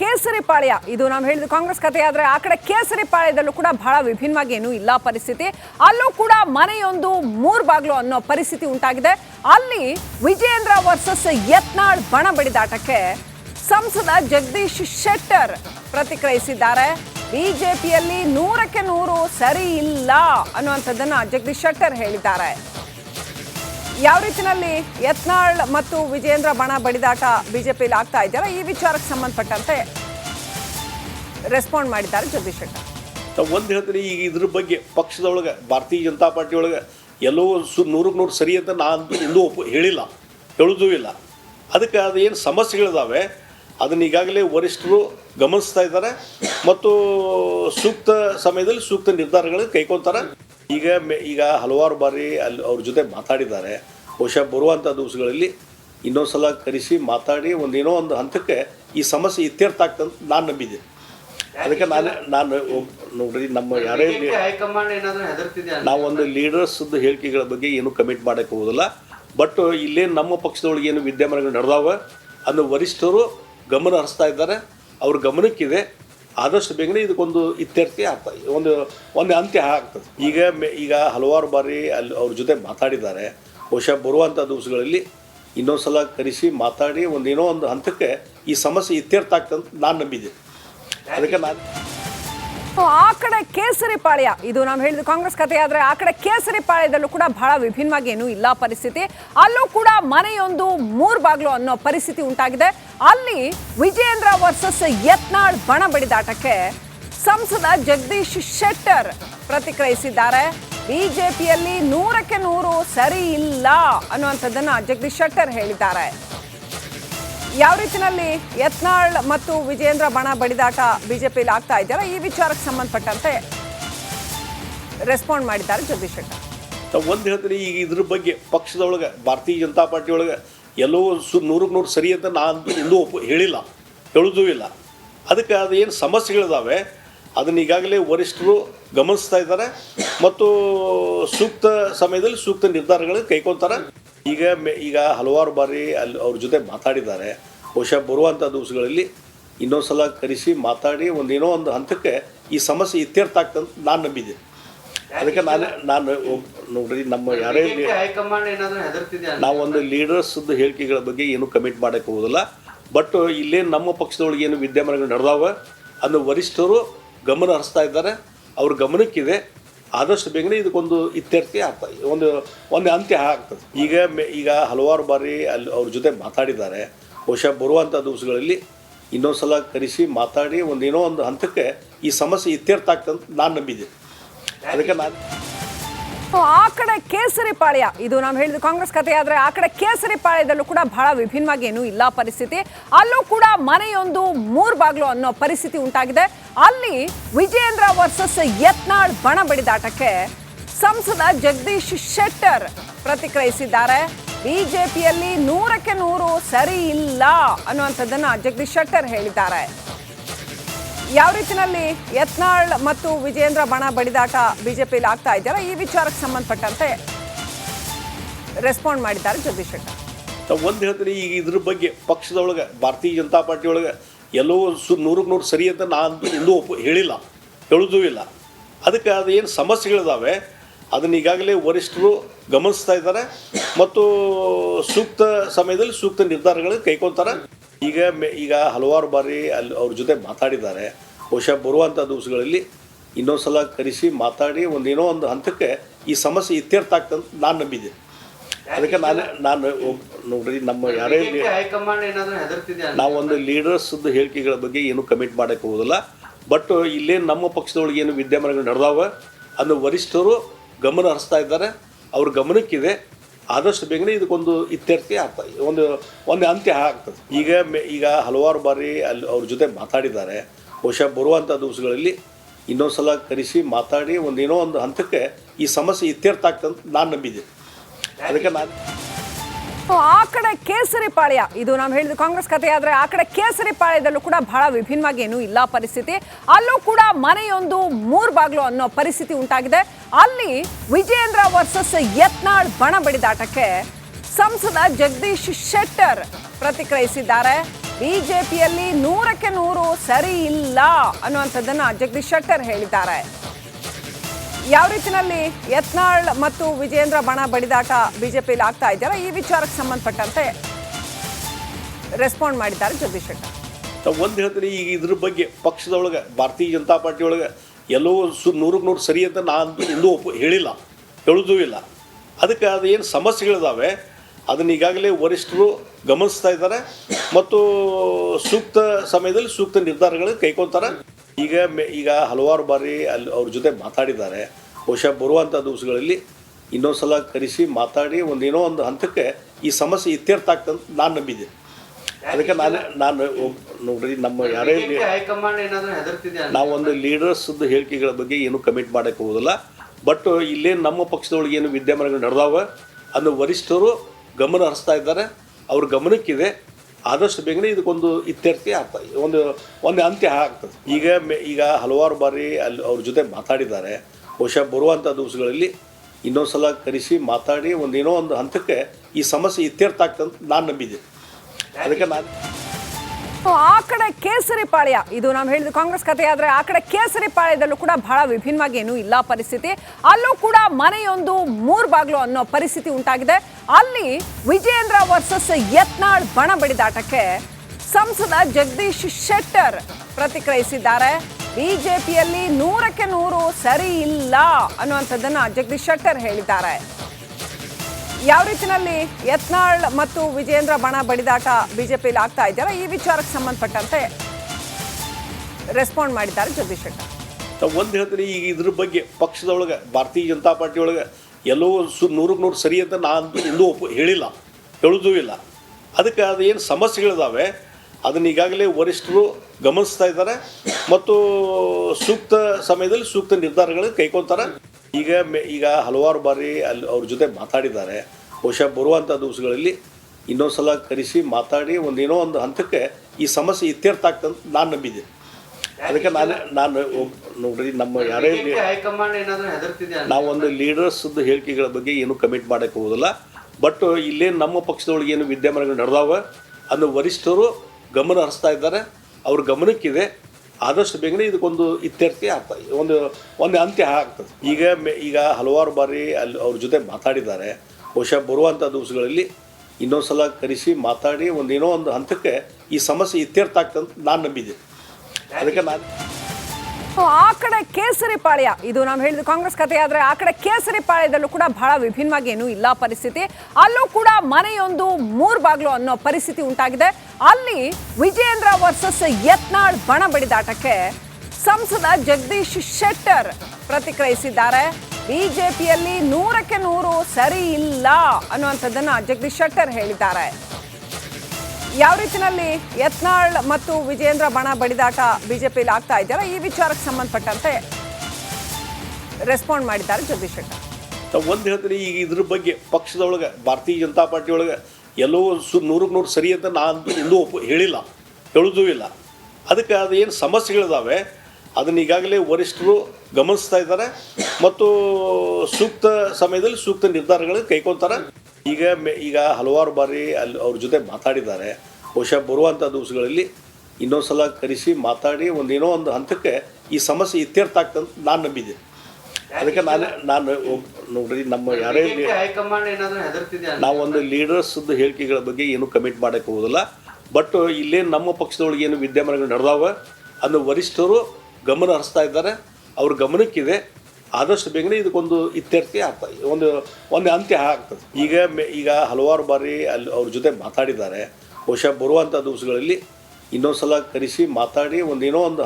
ಕೇಸರಿ ಪಾಳ್ಯ ಇದು ನಾವು ಹೇಳಿದ ಕಾಂಗ್ರೆಸ್ ಕಥೆ ಆದ್ರೆ ಆ ಕಡೆ ಕೇಸರಿ ಪಾಳ್ಯದಲ್ಲೂ ಕೂಡ ಬಹಳ ವಿಭಿನ್ನವಾಗಿ ಏನೂ ಇಲ್ಲ ಪರಿಸ್ಥಿತಿ. ಅಲ್ಲೂ ಕೂಡ ಮನೆಯೊಂದು ಮೂರು ಬಾಗ್ಲು ಅನ್ನೋ ಪರಿಸ್ಥಿತಿ ಉಂಟಾಗಿದೆ. ಅಲ್ಲಿ ವಿಜೇಂದ್ರ ವರ್ಸಸ್ ಯತ್ನಾಳ್ ಬಣ ಬಡಿದಾಟಕ್ಕೆ ಸಂಸದ ಜಗದೀಶ್ ಶೆಟ್ಟರ್ ಪ್ರತಿಕ್ರಿಯಿಸಿದ್ದಾರೆ. ಬಿಜೆಪಿಯಲ್ಲಿ ನೂರಕ್ಕೆ ನೂರು ಸರಿ ಇಲ್ಲ ಅನ್ನುವಂಥದ್ದನ್ನ ಜಗದೀಶ್ ಶೆಟ್ಟರ್ ಹೇಳಿದ್ದಾರೆ. ಯಾವ ರೀತಿನಲ್ಲಿ ಯತ್ನಾಳ್ ಮತ್ತು ವಿಜೇಂದ್ರ ಬಣ ಬಡಿದಾಟ ಬಿಜೆಪಿಯಲ್ಲಿ ಆಗ್ತಾ ಇದೆಯಲ್ಲ, ಈ ವಿಚಾರಕ್ಕೆ ಸಂಬಂಧಪಟ್ಟಂತೆ ರೆಸ್ಪಾಂಡ್ ಮಾಡಿದ್ದಾರೆ ಜಗದೀಶ್ ಶೆಟ್ಟರ್. ಒಂದು ಹೇಳ್ತೀನಿ, ಈಗ ಇದ್ರ ಬಗ್ಗೆ ಪಕ್ಷದೊಳಗೆ, ಭಾರತೀಯ ಜನತಾ ಪಾರ್ಟಿ ಒಳಗೆ ಎಲ್ಲೋ ಸು ನೂರಕ್ಕೆ ನೂರು ಸರಿ ಅಂತ ನಾನು ಇನ್ನೂ ಒಪ್ಪು ಹೇಳಿಲ್ಲ, ಹೇಳೋದೂ ಇಲ್ಲ. ಅದಕ್ಕೆ ಅದು ಏನು ಸಮಸ್ಯೆಗಳಿದಾವೆ, ಅದನ್ನ ಈಗಾಗಲೇ ವರಿಷ್ಠರು ಗಮನಿಸ್ತಾ ಇದ್ದಾರೆ, ಮತ್ತು ಸೂಕ್ತ ಸಮಯದಲ್ಲಿ ಸೂಕ್ತ ನಿರ್ಧಾರಗಳನ್ನು ಕೈಗೊಳ್ತಾರೆ ಈಗ ಈಗ ಹಲವಾರು ಬಾರಿ ಅಲ್ಲಿ ಅವ್ರ ಜೊತೆ ಮಾತಾಡಿದ್ದಾರೆ. ಬಹುಶಃ ಬರುವಂಥ ದಿವಸಗಳಲ್ಲಿ ಇನ್ನೊಂದು ಸಲ ಕರೆಸಿ ಮಾತಾಡಿ ಒಂದೇನೋ ಒಂದು ಹಂತಕ್ಕೆ ಈ ಸಮಸ್ಯೆ ಇತ್ಯರ್ಥ ಆಗ್ತಂತ ನಾನು ನಂಬಿದ್ದೆ ಅದಕ್ಕೆ ನಾನು ನಾನು ನೋಡ್ರಿ ನಮ್ಮ ಯಾರೇ ನಾವೊಂದು ಲೀಡರ್ಸ್ದು ಹೇಳಿಕೆಗಳ ಬಗ್ಗೆ ಏನು ಕಮೆಂಟ್ ಮಾಡಕ್ಕೆ ಹೋಗೋದಿಲ್ಲ. ಬಟ್ ಇಲ್ಲೇ ನಮ್ಮ ಪಕ್ಷದೊಳಗೆ ಏನು ವಿದ್ಯಮಾನಗಳು ನಡೆದಾವ ಅದನ್ನು ವರಿಷ್ಠರು ಗಮನ ಹರಿಸ್ತಾ ಇದ್ದಾರೆ. ಅವ್ರ ಗಮನಕ್ಕಿದೆ. ಆದಷ್ಟು ಬೇಗನೆ ಇದಕ್ಕೊಂದು ಇತ್ಯರ್ಥಿ ಆಗ್ತದೆ ಒಂದು ಒಂದು ಅಂತ್ಯ ಆಗ್ತದೆ. ಈಗ ಮೆ- ಈಗ ಹಲವಾರು ಬಾರಿ ಅಲ್ಲಿ ಅವ್ರ ಜೊತೆ ಮಾತಾಡಿದ್ದಾರೆ. ಬಹುಶಃ ಬರುವಂಥ ದಿವಸಗಳಲ್ಲಿ ಇನ್ನೊಂದು ಸಲ ಕರೆಸಿ ಮಾತಾಡಿ ಒಂದೇನೋ ಒಂದು ಹಂತಕ್ಕೆ ಈ ಸಮಸ್ಯೆ ಇತ್ಯರ್ಥ ಆಗ್ತಂತ ನಾನು ನಂಬಿದ್ದೆ. ಅದಕ್ಕೆ ನಾನು ಆ ಕಡೆ ಕೇಸರಿ ಪಾಳ್ಯ. ಇದು ನಾವು ಹೇಳಿದ ಕಾಂಗ್ರೆಸ್ ಕಥೆ ಆದರೆ ಆ ಕಡೆ ಕೇಸರಿ ಪಾಳ್ಯದಲ್ಲೂ ಕೂಡ ಬಹಳ ವಿಭಿನ್ನವಾಗಿ ಏನೂ ಇಲ್ಲ ಪರಿಸ್ಥಿತಿ. ಅಲ್ಲೂ ಕೂಡ ಮನೆಯೊಂದು ಮೂರು ಬಾಗಿಲು ಅನ್ನೋ ಪರಿಸ್ಥಿತಿ ಉಂಟಾಗಿದೆ. ಅಲ್ಲಿ ವಿಜೇಂದ್ರ ವರ್ಸಸ್ ಯತ್ನಾಳ್ ಬಣ ಬಡಿದಾಟಕ್ಕೆ ಸಂಸದ ಜಗದೀಶ್ ಶೆಟ್ಟರ್ ಪ್ರತಿಕ್ರಿಯಿಸಿದ್ದಾರೆ. ಬಿಜೆಪಿಯಲ್ಲಿ ನೂರಕ್ಕೆ ನೂರು ಸರಿ ಇಲ್ಲ ಅನ್ನುವಂಥದ್ದನ್ನ ಜಗದೀಶ್ ಶೆಟ್ಟರ್ ಹೇಳಿದ್ದಾರೆ. ಯಾವ ರೀತಿಯಲ್ಲಿ ಯತ್ನಾಳ್ ಮತ್ತು ವಿಜೇಂದ್ರ ಬಣ ಬಡಿದಾಟ ಬಿಜೆಪಿಯಲ್ಲಿ ಆಗ್ತಾ ಇದೆಯಲ್ಲ ಈ ವಿಚಾರಕ್ಕೆ ಸಂಬಂಧಪಟ್ಟಂತೆ ರೆಸ್ಪಾಂಡ್ ಮಾಡಿದ್ದಾರೆ ಜಗದೀಶ್ ಶೆಟ್ಟರ್. ಒಂದು ಹೇಳ್ತೀನಿ, ಈಗ ಇದ್ರ ಬಗ್ಗೆ ಪಕ್ಷದೊಳಗೆ, ಭಾರತೀಯ ಜನತಾ ಪಾರ್ಟಿ ಒಳಗೆ ಎಲ್ಲೋ ಸು ನೂರಕ್ಕೆ ನೂರು ಸರಿ ಅಂತ ನಾನು ಇನ್ನೂ ಒಪ್ಪು ಹೇಳಿಲ್ಲ. ಹೇಳೋದೂ ಇಲ್ಲ. ಅದಕ್ಕೆ ಅದು ಏನು ಸಮಸ್ಯೆಗಳಿದಾವೆ, ಅದನ್ನ ಈಗಾಗಲೇ ವರಿಷ್ಠರು ಗಮನಿಸ್ತಾ ಇದ್ದಾರೆ. ಮತ್ತು ಸೂಕ್ತ ಸಮಯದಲ್ಲಿ ಸೂಕ್ತ ನಿರ್ಧಾರಗಳು ಕೈಗೊಳ್ತಾರೆ ಈಗ ಮೆ ಈಗ ಹಲವಾರು ಬಾರಿ ಅಲ್ಲಿ ಅವ್ರ ಜೊತೆ ಮಾತಾಡಿದ್ದಾರೆ. ಬಹುಶಃ ಬರುವಂಥ ದಿವಸಗಳಲ್ಲಿ ಇನ್ನೊಂದು ಸಲ ಕರೆಸಿ ಮಾತಾಡಿ ಒಂದೇನೋ ಒಂದು ಹಂತಕ್ಕೆ ಈ ಸಮಸ್ಯೆ ಇತ್ಯರ್ಥ ಆಗ್ತಂತ ನಾನು ನಂಬಿದ್ದೆ. ಅದಕ್ಕೆ ನಾನು ನಾನು ನೋಡ್ರಿ ನಮ್ಮ ಯಾರೇ ನಾವೊಂದು ಲೀಡರ್ಸ್ದು ಹೇಳಿಕೆಗಳ ಬಗ್ಗೆ ಏನು ಕಮೆಂಟ್ ಮಾಡೋಕ್ಕೆ ಹೋಗೋದಿಲ್ಲ. ಬಟ್ ಇಲ್ಲೇ ನಮ್ಮ ಪಕ್ಷದೊಳಗೆ ಏನು ವಿದ್ಯಮಾನಗಳು ನಡೆದಾವೆ ಅದನ್ನು ವರಿಷ್ಠರು ಗಮನ ಹರಿಸ್ತಾ ಇದ್ದಾರೆ. ಅವ್ರ ಗಮನಕ್ಕಿದೆ. ಆದಷ್ಟು ಬೇಗನೆ ಇದಕ್ಕೊಂದು ಇತ್ಯರ್ಥಿ ಆಗ್ತದೆ ಒಂದು ಒಂದು ಅಂತ್ಯ ಆಗ್ತದೆ. ಈಗ ಈಗ ಹಲವಾರು ಬಾರಿ ಅಲ್ಲಿ ಅವ್ರ ಜೊತೆ ಮಾತಾಡಿದ್ದಾರೆ. ಬಹುಶಃ ಬರುವಂಥ ದಿವಸಗಳಲ್ಲಿ ಇನ್ನೊಂದು ಸಲ ಕರೆಸಿ ಮಾತಾಡಿ ಒಂದೇನೋ ಒಂದು ಹಂತಕ್ಕೆ ಈ ಸಮಸ್ಯೆ ಇತ್ಯರ್ಥ ಆಗ್ತಂತ ನಾನು ನಂಬಿದ್ದೆ ಅದಕ್ಕೆ ನಾನು ಆ ಕಡೆ ಕೇಸರಿ ಪಾಳ್ಯ. ಇದು ನಾವು ಹೇಳಿದ ಕಾಂಗ್ರೆಸ್ ಕಥೆ ಆದ್ರೆ ಆ ಕಡೆ ಕೇಸರಿ ಪಾಳ್ಯದಲ್ಲೂ ಕೂಡ ಬಹಳ ವಿಭಿನ್ನವಾಗಿ ಏನೂ ಇಲ್ಲ ಪರಿಸ್ಥಿತಿ. ಅಲ್ಲೂ ಕೂಡ ಮನೆಯೊಂದು ಮೂರು ಬಾಗ್ಲು ಅನ್ನೋ ಪರಿಸ್ಥಿತಿ ಉಂಟಾಗಿದೆ. ಅಲ್ಲಿ ವಿಜೇಂದ್ರ ವರ್ಸಸ್ ಯತ್ನಾಳ್ ಬಣ ಬಡಿದಾಟಕ್ಕೆ ಸಂಸದ ಜಗದೀಶ್ ಶೆಟ್ಟರ್ ಪ್ರತಿಕ್ರಿಯಿಸಿದ್ದಾರೆ. ಬಿಜೆಪಿಯಲ್ಲಿ ನೂರಕ್ಕೆ ನೂರು ಸರಿ ಇಲ್ಲ ಅನ್ನುವಂಥದ್ದನ್ನ ಜಗದೀಶ್ ಶೆಟ್ಟರ್ ಹೇಳಿದ್ದಾರೆ. ಯಾವ ರೀತಿಯಲ್ಲಿ ಯತ್ನಾಳ್ ಮತ್ತು ವಿಜೇಂದ್ರ ಬಣ ಬಡಿದಾಟ ಬಿಜೆಪಿಯಲ್ಲಿ ಆಗ್ತಾ ಇದೆಯಲ್ಲ, ಈ ವಿಚಾರಕ್ಕೆ ಸಂಬಂಧಪಟ್ಟಂತೆ ರೆಸ್ಪಾಂಡ್ ಮಾಡಿದ್ದಾರೆ ಜಗದೀಶ್ ಶೆಟ್ಟರ್. ಒಂದು ಹೇಳ್ತೀನಿ, ಈಗ ಇದ್ರ ಬಗ್ಗೆ ಪಕ್ಷದೊಳಗೆ, ಭಾರತೀಯ ಜನತಾ ಪಾರ್ಟಿ ಒಳಗೆ ಎಲ್ಲೋ ಸು ನೂರಕ್ಕೆ ನೂರು ಸರಿ ಅಂತ ನಾನು ಇನ್ನೂ ಒಪ್ಪು ಹೇಳಿಲ್ಲ, ಹೇಳೋದೂ ಇಲ್ಲ. ಅದಕ್ಕೆ ಅದು ಏನು ಸಮಸ್ಯೆಗಳಿದಾವೆ, ಅದನ್ನ ಈಗಾಗಲೇ ವರಿಷ್ಠರು ಗಮನಿಸ್ತಾ ಇದ್ದಾರೆ, ಮತ್ತು ಸೂಕ್ತ ಸಮಯದಲ್ಲಿ ಸೂಕ್ತ ನಿರ್ಧಾರಗಳನ್ನು ಕೈಗೊಳ್ತಾರೆ ಈಗ ಮೆ ಈಗ ಹಲವಾರು ಬಾರಿ ಅಲ್ಲಿ ಅವ್ರ ಜೊತೆ ಮಾತಾಡಿದ್ದಾರೆ. ಬಹುಶಃ ಬರುವಂಥ ದಿವಸಗಳಲ್ಲಿ ಇನ್ನೊಂದು ಸಲ ಕರೆಸಿ ಮಾತಾಡಿ ಒಂದೇನೋ ಒಂದು ಹಂತಕ್ಕೆ ಈ ಸಮಸ್ಯೆ ಇತ್ಯರ್ಥ ಆಗ್ತಂತ ನಾನು ನಂಬಿದ್ದೆ ಅದಕ್ಕೆ ನಾನು ನಾನು ನೋಡ್ರಿ ನಮ್ಮ ಯಾರೇ ನಾವೊಂದು ಲೀಡರ್ಸ್ದು ಹೇಳಿಕೆಗಳ ಬಗ್ಗೆ ಏನು ಕಮಿಟ್ ಮಾಡಕ್ಕೆ ಹೋಗೋದಿಲ್ಲ. ಬಟ್ ಇಲ್ಲೇ ನಮ್ಮ ಪಕ್ಷದೊಳಗೆ ಏನು ವಿದ್ಯಮಾನಗಳು ನಡೆದಾವೆ ಅದನ್ನು ವರಿಷ್ಠರು ಗಮನ ಹರಿಸ್ತಾ ಇದ್ದಾರೆ. ಅವ್ರ ಗಮನಕ್ಕಿದೆ. ಆದಷ್ಟು ಬೇಗನೆ ಇದಕ್ಕೊಂದು ಇತ್ಯರ್ಥಿ ಆಗ್ತದೆ ಒಂದು ಒಂದು ಅಂತ್ಯ ಆಗ್ತದೆ. ಈಗ ಈಗ ಹಲವಾರು ಬಾರಿ ಅಲ್ಲಿ ಅವ್ರ ಜೊತೆ ಮಾತಾಡಿದ್ದಾರೆ. ಬಹುಶಃ ಬರುವಂಥ ದಿವಸಗಳಲ್ಲಿ ಇನ್ನೊಂದು ಸಲ ಕರೆಸಿ ಮಾತಾಡಿ ಒಂದು ಏನೋ ಒಂದು ಹಂತಕ್ಕೆ ಈ ಸಮಸ್ಯೆ ಇತ್ಯರ್ಥ ಆಗ್ತಂತ ನಾನು ನಂಬಿದ್ದೆ. ಅದಕ್ಕೆ ನಾನು ಆ ಕಡೆ ಕೇಸರಿ ಪಾಳ್ಯ. ಇದು ನಾವು ಹೇಳಿದ ಕಾಂಗ್ರೆಸ್ ಕಥೆ ಆದರೆ ಆ ಕಡೆ ಕೇಸರಿ ಪಾಳ್ಯದಲ್ಲೂ ಕೂಡ ಬಹಳ ವಿಭಿನ್ನವಾಗಿ ಏನೂ ಇಲ್ಲ ಪರಿಸ್ಥಿತಿ. ಅಲ್ಲೂ ಕೂಡ ಮನೆಯೊಂದು ಮೂರು ಬಾಗಿಲು ಅನ್ನೋ ಪರಿಸ್ಥಿತಿ ಉಂಟಾಗಿದೆ. ಅಲ್ಲಿ ವಿಜೇಂದ್ರ ವರ್ಸಸ್ ಯತ್ನಾಳ್ ಬಣ ಬಡಿದಾಟಕ್ಕೆ ಸಂಸದ ಜಗದೀಶ್ ಶೆಟ್ಟರ್ ಪ್ರತಿಕ್ರಿಯಿಸಿದ್ದಾರೆ. ಬಿಜೆಪಿಯಲ್ಲಿ ನೂರಕ್ಕೆ ನೂರು ಸರಿ ಇಲ್ಲ ಅನ್ನುವಂಥದ್ದನ್ನ ಜಗದೀಶ್ ಶೆಟ್ಟರ್ ಹೇಳಿದ್ದಾರೆ. ಯಾವ ರೀತಿನಲ್ಲಿ ಯತ್ನಾಳ್ ಮತ್ತು ವಿಜೇಂದ್ರ ಬಣ ಬಡಿದಾಟ ಬಿಜೆಪಿಯಲ್ಲಿ ಆಗ್ತಾ ಇದೆಯಲ್ಲ, ಈ ವಿಚಾರಕ್ಕೆ ಸಂಬಂಧಪಟ್ಟಂತೆ ರೆಸ್ಪಾಂಡ್ ಮಾಡಿದ್ದಾರೆ ಜಗದೀಶ್ ಶೆಟ್ಟರ್. ಒಂದು ಹೇಳ್ತೀನಿ, ಈಗ ಇದ್ರ ಬಗ್ಗೆ ಪಕ್ಷದೊಳಗೆ, ಭಾರತೀಯ ಜನತಾ ಪಾರ್ಟಿ ಎಲ್ಲೋ ಸು ನೂರಕ್ಕೆ ನೂರು ಸರಿ ಅಂತ ನಾನು ಇನ್ನೂ ಒಪ್ಪು ಹೇಳಿಲ್ಲ. ಹೇಳೋದೂ ಇಲ್ಲ. ಅದಕ್ಕೆ ಅದು ಏನು ಸಮಸ್ಯೆಗಳಿದ್ದಾವೆ ಅದನ್ನ ಈಗಾಗಲೇ ವರಿಷ್ಠರು ಗಮನಿಸ್ತಾ ಇದ್ದಾರೆ ಮತ್ತು ಸೂಕ್ತ ಸಮಯದಲ್ಲಿ ಸೂಕ್ತ ನಿರ್ಧಾರಗಳನ್ನು ಕೈಗೊಳ್ತಾರೆ ಈಗ ಈಗ ಹಲವಾರು ಬಾರಿ ಅಲ್ಲಿ ಅವ್ರ ಜೊತೆ ಮಾತಾಡಿದ್ದಾರೆ. ಬಹುಶಃ ಬರುವಂಥ ದಿವಸಗಳಲ್ಲಿ ಇನ್ನೊಂದು ಸಲ ಕರೆಸಿ ಮಾತಾಡಿ ಒಂದೇನೋ ಒಂದು ಹಂತಕ್ಕೆ ಈ ಸಮಸ್ಯೆ ಇತ್ಯರ್ಥ ಆಗ್ತಂತ ನಾನು ನಂಬಿದ್ದೆ ಅದಕ್ಕೆ ನಾನು ನಾನು ನೋಡ್ರಿ ನಮ್ಮ ಯಾರೇ ನಾವು ಹೈಕಮಾಂಡ್ ಏನಾದ್ರು ಹೆದರ್ತಿದೆ ಅಲ್ಲ ನಾವೊಂದು ಲೀಡರ್ಸ್ ಹೇಳಿಕೆಗಳ ಬಗ್ಗೆ ಏನು ಕಮಿಟ್ ಮಾಡಕ್ಕೆ ಹೋಗೋದಿಲ್ಲ. ಬಟ್ ಇಲ್ಲೇ ನಮ್ಮ ಪಕ್ಷದೊಳಗೆ ಏನು ವಿದ್ಯಮಾನಗಳು ನಡೆದಾವ ಅದನ್ನು ವರಿಷ್ಠರು ಗಮನ ಹರಿಸ್ತಾ ಇದ್ದಾರೆ. ಅವ್ರ ಗಮನಕ್ಕಿದೆ. ಆದಷ್ಟು ಬೇಗನೆ ಇದಕ್ಕೊಂದು ಇತ್ಯರ್ಥಿ ಆಗ್ತದೆ ಒಂದು ಒಂದು ಅಂತ್ಯ ಆಗ್ತದೆ. ಈಗ ಮೆ- ಈಗ ಹಲವಾರು ಬಾರಿ ಅಲ್ಲಿ ಅವ್ರ ಜೊತೆ ಮಾತಾಡಿದ್ದಾರೆ. ಬಹುಶಃ ಬರುವಂಥ ದಿವಸಗಳಲ್ಲಿ ಇನ್ನೊಂದು ಸಲ ಕರೆಸಿ ಮಾತಾಡಿ ಒಂದೇನೋ ಒಂದು ಹಂತಕ್ಕೆ ಈ ಸಮಸ್ಯೆ ಇತ್ಯರ್ಥ ಆಗ್ತದೆ ಅಂತ ನಾನು ನಂಬಿದ್ದೆ ಅದಕ್ಕೆ ನಾನು ಆ ಕಡೆ ಕೇಸರಿ ಪಾಳ್ಯ. ಇದು ನಾವು ಹೇಳಿದ ಕಾಂಗ್ರೆಸ್ ಕಥೆ ಆದ್ರೆ ಆ ಕಡೆ ಕೇಸರಿ ಪಾಳ್ಯದಲ್ಲೂ ಕೂಡ ಬಹಳ ವಿಭಿನ್ನವಾಗಿ ಏನೂ ಇಲ್ಲ ಪರಿಸ್ಥಿತಿ. ಅಲ್ಲೂ ಕೂಡ ಮನೆಯೊಂದು ಮೂರ್ ಬಾಗ್ಲು ಅನ್ನೋ ಪರಿಸ್ಥಿತಿ ಉಂಟಾಗಿದೆ. ಅಲ್ಲಿ ವಿಜೇಂದ್ರ ವರ್ಸಸ್ ಯತ್ನಾಳ್ ಬಣ ಬಡಿದಾಟಕ್ಕೆ ಸಂಸದ ಜಗದೀಶ್ ಶೆಟ್ಟರ್ ಪ್ರತಿಕ್ರಿಯಿಸಿದ್ದಾರೆ. ಬಿಜೆಪಿಯಲ್ಲಿ ನೂರಕ್ಕೆ ನೂರು ಸರಿ ಇಲ್ಲ ಅನ್ನುವಂಥದ್ದನ್ನ ಜಗದೀಶ್ ಶೆಟ್ಟರ್ ಹೇಳಿದ್ದಾರೆ. ಯಾವ ರೀತಿನಲ್ಲಿ ಯತ್ನಾಳ್ ಮತ್ತು ವಿಜೇಂದ್ರ ಬಣ ಬಡಿದಾಟ ಬಿಜೆಪಿಯಲ್ಲಿ ಆಗ್ತಾ ಇದೆಯಲ್ಲ ಈ ವಿಚಾರಕ್ಕೆ ಸಂಬಂಧಪಟ್ಟಂತೆ ರೆಸ್ಪಾಂಡ್ ಮಾಡಿದ್ದಾರೆ ಜಗದೀಶ್ ಶೆಟ್ಟರ್ ಒಂದು ಹೇಳ್ತೀನಿ, ಈಗ ಇದ್ರ ಬಗ್ಗೆ ಪಕ್ಷದೊಳಗೆ, ಭಾರತೀಯ ಜನತಾ ಪಾರ್ಟಿ ಒಳಗೆ ಎಲ್ಲೋ ಸು ನೂರಕ್ಕೆ ನೂರು ಸರಿ ಅಂತ ನಾನು ಇನ್ನೂ ಒಪ್ಪು ಹೇಳಿಲ್ಲ, ಹೇಳೋದೂ ಇಲ್ಲ. ಅದಕ್ಕೆ ಅದು ಏನು ಸಮಸ್ಯೆಗಳಿದ್ದಾವೆ ಅದನ್ನ ಈಗಾಗಲೇ ವರಿಷ್ಠರು ಗಮನಿಸ್ತಾ ಇದ್ದಾರೆ, ಮತ್ತು ಸೂಕ್ತ ಸಮಯದಲ್ಲಿ ಸೂಕ್ತ ನಿರ್ಧಾರಗಳನ್ನು ಕೈಗೊಳ್ತಾರೆ ಈಗ ಮೆ ಈಗ ಹಲವಾರು ಬಾರಿ ಅಲ್ಲಿ ಅವ್ರ ಜೊತೆ ಮಾತಾಡಿದ್ದಾರೆ. ಬಹುಶಃ ಬರುವಂಥ ದಿವಸಗಳಲ್ಲಿ ಇನ್ನೊಂದು ಸಲ ಕರೆಸಿ ಮಾತಾಡಿ ಒಂದೇನೋ ಒಂದು ಹಂತಕ್ಕೆ ಈ ಸಮಸ್ಯೆ ಇತ್ಯರ್ಥ ಆಗ್ತದೆ ಅಂತ ನಾನು ನಂಬಿದ್ದೆ ಅದಕ್ಕೆ ನಾನು ನಾನು ನೋಡ್ರಿ ನಮ್ಮ ಯಾರೇ ನಾವೊಂದು ಲೀಡರ್ಸ್ ಹೇಳಿಕೆಗಳ ಬಗ್ಗೆ ಏನು ಕಮಿಟ್ ಮಾಡೋಕ್ಕೆ ಹೋಗೋದಿಲ್ಲ. ಬಟ್ ಇಲ್ಲೇ ನಮ್ಮ ಪಕ್ಷದೊಳಗೆ ಏನು ವಿದ್ಯಮಾನಗಳು ನಡೆದಾವ ಅದನ್ನು ವರಿಷ್ಠರು ಗಮನ ಹರಿಸ್ತಾ ಇದ್ದಾರೆ. ಅವ್ರ ಗಮನಕ್ಕಿದೆ. ಆದಷ್ಟು ಬೇಗನೆ ಇದಕ್ಕೊಂದು ಇತ್ಯರ್ಥಿ ಆಗ್ತದೆ ಒಂದು ಒಂದು ಅಂತ್ಯ ಆಗ್ತದೆ. ಈಗ ಈಗ ಹಲವಾರು ಬಾರಿ ಅಲ್ಲಿ ಅವ್ರ ಜೊತೆ ಮಾತಾಡಿದ್ದಾರೆ. ಬಹುಶಃ ಬರುವಂಥ ದಿವಸಗಳಲ್ಲಿ ಇನ್ನೊಂದು ಸಲ ಕರೆಸಿ ಮಾತಾಡಿ ಒಂದು ಏನೋ ಒಂದು ಹಂತಕ್ಕೆ ಈ ಸಮಸ್ಯೆ ಇತ್ಯರ್ಥ ಆಗ್ತದೆ ಅಂತ ನಾನು ನಂಬಿದ್ದೆ ಅದಕ್ಕೆ ನಾನು ಆ ಕಡೆ ಕೇಸರಿ ಪಾಳ್ಯ. ಇದು ನಾವು ಹೇಳಿದ ಕಾಂಗ್ರೆಸ್ ಕಥೆ ಆದರೆ ಆ ಕಡೆ ಕೇಸರಿ ಪಾಳ್ಯದಲ್ಲೂ ಕೂಡ ಬಹಳ ವಿಭಿನ್ನವಾಗಿ ಏನೂ ಇಲ್ಲ ಪರಿಸ್ಥಿತಿ. ಅಲ್ಲೂ ಕೂಡ ಮನೆಯೊಂದು ಮೂರು ಬಾಗ್ಲು ಅನ್ನೋ ಪರಿಸ್ಥಿತಿ ಉಂಟಾಗಿದೆ. ಅಲ್ಲಿ ವಿಜೇಂದ್ರ ವರ್ಸಸ್ ಯತ್ನಾಳ್ ಬಣ ಬಡಿದಾಟಕ್ಕೆ ಸಂಸದ ಜಗದೀಶ್ ಶೆಟ್ಟರ್ ಪ್ರತಿಕ್ರಿಯಿಸಿದ್ದಾರೆ. ಬಿಜೆಪಿಯಲ್ಲಿ ನೂರಕ್ಕೆ ನೂರು ಸರಿ ಇಲ್ಲ ಅನ್ನುವಂಥದ್ದನ್ನ ಜಗದೀಶ್ ಶೆಟ್ಟರ್ ಹೇಳಿದ್ದಾರೆ. ಯಾವ ರೀತಿನಲ್ಲಿ ಯತ್ನಾಳ್ ಮತ್ತು ವಿಜೇಂದ್ರ ಬಣ ಬಡಿದಾಟ ಬಿಜೆಪಿಯಲ್ಲಿ ಆಗ್ತಾ ಇದೆಯಲ್ಲ ಈ ವಿಚಾರಕ್ಕೆ ಸಂಬಂಧಪಟ್ಟಂತೆ ರೆಸ್ಪಾಂಡ್ ಮಾಡಿದ್ದಾರೆ ಜಗದೀಶ್ ಶೆಟ್ಟರ್. ಒಂದು ಹೇಳ್ತೀನಿ, ಈಗ ಇದ್ರ ಬಗ್ಗೆ ಪಕ್ಷದೊಳಗೆ, ಭಾರತೀಯ ಜನತಾ ಪಾರ್ಟಿ ಒಳಗೆ ಎಲ್ಲೋ ಸು ನೂರಕ್ಕೆ ನೂರು ಸರಿ ಅಂತ ನಾನು ಇನ್ನೂ ಒಪ್ಪು ಹೇಳಿಲ್ಲ. ಹೇಳೋದೂ ಇಲ್ಲ. ಅದಕ್ಕೆ ಅದು ಏನು ಸಮಸ್ಯೆಗಳಿದಾವೆ, ಅದನ್ನ ಈಗಾಗಲೇ ವರಿಷ್ಠರು ಗಮನಿಸ್ತಾ ಇದ್ದಾರೆ. ಮತ್ತು ಸೂಕ್ತ ಸಮಯದಲ್ಲಿ ಸೂಕ್ತ ನಿರ್ಧಾರಗಳನ್ನು ಕೈಗೊಳ್ತಾರೆ ಈಗ ಮೆ ಈಗ ಹಲವಾರು ಬಾರಿ ಅಲ್ಲಿ ಅವ್ರ ಜೊತೆ ಮಾತಾಡಿದ್ದಾರೆ. ಬಹುಶಃ ಬರುವಂಥ ದಿವಸಗಳಲ್ಲಿ ಇನ್ನೊಂದು ಸಲ ಕರೆಸಿ ಮಾತಾಡಿ ಒಂದೇನೋ ಒಂದು ಹಂತಕ್ಕೆ ಈ ಸಮಸ್ಯೆ ಇತ್ಯರ್ಥ ಆಗ್ತದೆ ನಾನು ನಂಬಿದ್ದೆ. ಅದಕ್ಕೆ ನಾನು ನಾನು ನೋಡ್ರಿ ನಮ್ಮ ಯಾರೇ ನಾವೊಂದು ಲೀಡರ್ಸ್ ಹೇಳಿಕೆಗಳ ಬಗ್ಗೆ ಏನು ಕಮಿಟ್ ಮಾಡೋಕ್ಕೆ ಹೋಗೋದಿಲ್ಲ. ಬಟ್ ಇಲ್ಲೇ ನಮ್ಮ ಪಕ್ಷದೊಳಗೆ ಏನು ವಿದ್ಯಮಾನಗಳು ನಡೆದಾವೆ ಅದನ್ನು ವರಿಷ್ಠರು ಗಮನ ಹರಿಸ್ತಾ ಇದ್ದಾರೆ. ಅವ್ರ ಗಮನಕ್ಕಿದೆ. ಆದಷ್ಟು ಬೇಗನೆ ಇದಕ್ಕೊಂದು ಇತ್ಯರ್ಥಿ ಆಗ್ತದೆ ಒಂದು ಒಂದು ಅಂತ್ಯ ಆಗ್ತದೆ. ಈಗ ಈಗ ಹಲವಾರು ಬಾರಿ ಅಲ್ಲಿ ಅವ್ರ ಜೊತೆ ಮಾತಾಡಿದ್ದಾರೆ. ಬಹುಶಃ ಬರುವಂಥ ದಿವಸಗಳಲ್ಲಿ ಇನ್ನೊಂದು ಸಲ ಕರೆಸಿ ಮಾತಾಡಿ ಒಂದೇನೋ ಒಂದು